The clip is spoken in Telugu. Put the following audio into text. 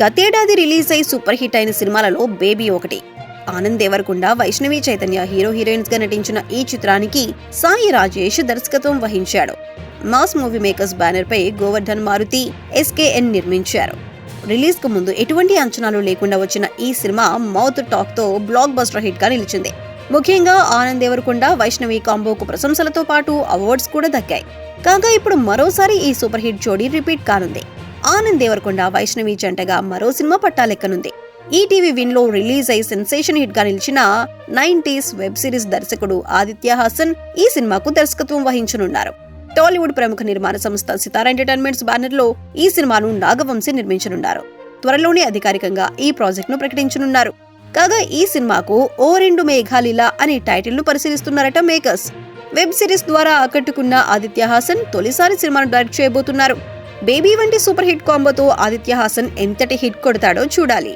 గతేడాది రిలీజ్ అయి సూపర్ హిట్ అయిన సినిమాలలో బేబీ ఒకటి. ఆనంద్ దేవరకొండ వైష్ణవి చైతన్య హీరో హీరోయిన్స్గా నటించిన ఈ చిత్రానికి సాయి రాజేష్ దర్శకత్వం వహించాడు. మాస్ మూవీ మేకర్స్ బ్యానర్ పై గోవర్ధన్ మారుతి ఎస్కేఎన్ నిర్మించారు. రిలీజ్కు ముందు ఎటువంటి అంచనాలు లేకుండా వచ్చిన ఈ సినిమా మౌత్ టాక్తో బ్లాక్ బస్టర్ హిట్గా నిలిచింది. ముఖ్యంగా ఆనంద్ దేవరకొండ వైష్ణవి కాంబోకు ప్రశంసలతో పాటు అవార్డ్స్ కూడా దక్కాయి. కాగా ఇప్పుడు మరోసారి ఈ సూపర్ హిట్ జోడీ రిపీట్ కానుంది. ఆనంద్ దేవరకొండ వైష్ణవి జంటగా మరో సినిమా పట్టాలెక్కనుంది. ఈటీవీ విన్లో రిలీజ్ అయి సెన్సేషన్ హిట్గా నిలిచిన నైన్టీస్ వెబ్ సిరీస్ దర్శకుడు ఆదిత్య హాసన్ ఈ సినిమాకు దర్శకత్వం వహించనున్నారు. టాలీవుడ్ ప్రముఖ నిర్మాణ సంస్థ సితారా ఎంటర్టైన్మెంట్స్ బ్యానర్లో ఈ సినిమాను నాగవంశీ నిర్మించనున్నారు. త్వరలోనే అధికారికంగా ఈ ప్రాజెక్ట్ను ప్రకటించనున్నారు. కాగా ఈ సినిమాకు ఓ రెండు మేఘాలీల అనే టైటిల్ను పరిశీలిస్తున్నారట మేకర్స్. వెబ్ సిరీస్ ద్వారా ఆకట్టుకున్న ఆదిత్య హాసన్ తొలిసారి సినిమాను డైరెక్ట్ చేయబోతున్నారు. బేబీ వంటి సూపర్ హిట్ కాంబోతో ఆదిత్య హాసన్ ఎంతటి హిట్ కొడతాడో చూడాలి.